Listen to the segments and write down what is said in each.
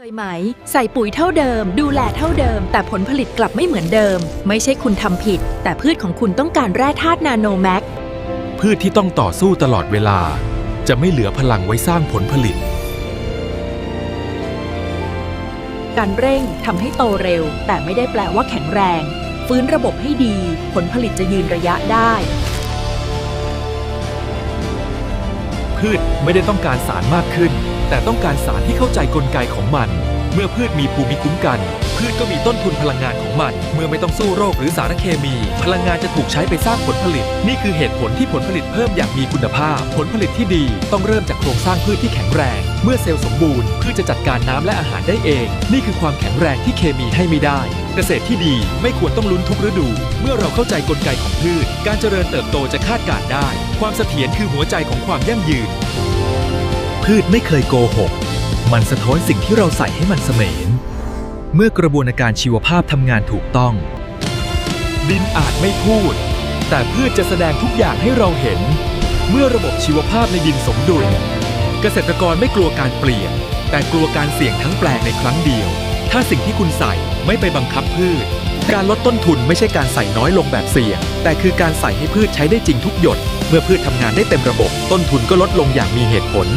เคยไหม ใส่ปุ๋ยเท่าเดิม ดูแลเท่าเดิม แต่ผลผลิตกลับไม่เหมือนเดิม ไม่ใช่คุณทำผิด แต่พืชของคุณต้องการแร่ธาตุนาโนแม็กพืชที่ต้องต่อสู้ตลอดเวลา จะไม่เหลือพลังไว้สร้างผลผลิต การเร่งทำให้โตเร็ว แต่ไม่ได้แปลว่าแข็งแรง ฟื้นระบบให้ดี ผลผลิตจะยืนระยะได้ พืชไม่ได้ต้องการสารมากขึ้น แต่ต้องการสารที่เข้าใจกลไกของมัน เมื่อพืชมีภูมิคุ้มกัน พืชก็มีต้นทุนพลังงานของมัน เมื่อไม่ต้องสู้โรคหรือสารเคมี พลังงานจะถูกใช้ไปสร้างผลผลิต นี่คือเหตุผลที่ผลผลิตเพิ่มอย่างมีคุณภาพ ผลผลิตที่ดี ต้องเริ่มจากโครงสร้างพืชที่แข็งแรง เมื่อเซลล์สมบูรณ์พืชจะจัดการน้ำและอาหารได้เอง นี่คือความแข็งแรงที่เคมีให้ไม่ได้ เกษตรที่ดีไม่ควรต้องลุ้นทุกฤดู เมื่อเราเข้าใจกลไกของพืช การเจริญเติบโตจะคาดการณ์ได้ ความเสถียรคือหัวใจของความยั่งยืน พืชไม่เคยโกหก มันสะท้อนสิ่งที่เราใส่ให้มันเสมนเมื่อกระบวนการชีวภาพทำงานถูกต้อง ดินอาจไม่พูด แต่พืชจะแสดงทุกอย่างให้เราเห็น เมื่อระบบชีวภาพในดินสมดุล เกษตรกรไม่กลัวการเปลี่ยน แต่กลัวการเสี่ยงทั้งแปลงในครั้งเดียว ถ้าสิ่งที่คุณใส่ ไม่ไปบังคับพืช การลดต้นทุนไม่ใช่การใส่น้อยลงแบบเสี่ยง แต่คือการใส่ให้พืชใช้ได้จริงทุกหยด เมื่อพืชทำงานได้เต็มระบบ ต้นทุนก็ลดลงอย่างมีเหตุผล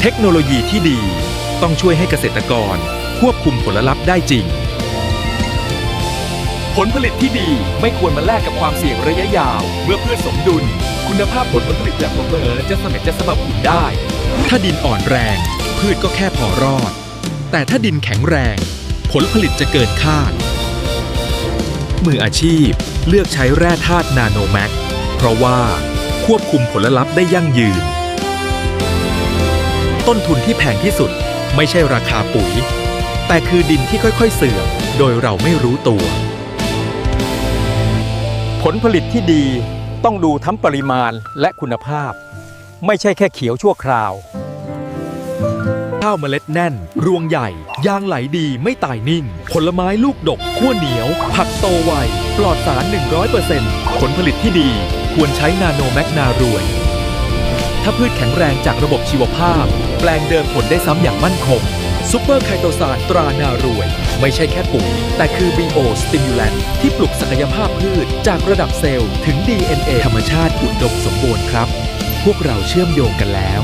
เทคโนโลยีที่ดี ต้องช่วยให้เกษตรกร ควบคุมผลลัพธ์ได้จริง ผลผลิตที่ดีไม่ควรมาแลกกับความเสี่ยงระยะยาว เมื่อพืชสมดุล คุณภาพผลผลิตแบบเผลอจะสำเร็จจะสม่ำอุ่นได้ ถ้าดินอ่อนแรง พืชก็แค่พอรอด แต่ถ้าดินแข็งแรง ลผลิตจะเกินคาด มืออาชีพเลือกใช้แร่ธาตุนาโนแม็กเพราะว่าควบคุมผลลัพธ์ได้ยั่งยืน ต้นทุนที่แพงที่สุดไม่ใช่ราคาปุ๋ย แต่คือดินที่ค่อยๆเสื่อมโดยเราไม่รู้ตัว ผลผลิตที่ดีต้องดูทั้งปริมาณและคุณภาพ ไม่ใช่แค่เขียวชั่วคราว ข้าวเมล็ดแน่น รวงใหญ่ ยางไหลดีไม่ตายนิ่ง ผลไม้ลูกดกขั้วเหนียว ผักโตไว ปลอดสาร 100%ผลผลิตที่ดีควรใช้นาโนแมกนารวย ถ้าพืชแข็งแรงจากระบบชีวภาพ แปลงเดิมผลได้ซ้ำอย่างมั่นคงซูเปอร์ไคโตซานตรานารวย ไม่ใช่แค่ปุ๋ยแต่คือ BO Stimulant ที่ปลุกศักยภาพพืช จากระดับเซลล์ถึง DNA ธรรมชาติอุดมสมบูรณ์ครับ พวกเราเชื่อมโยงกันแล้ว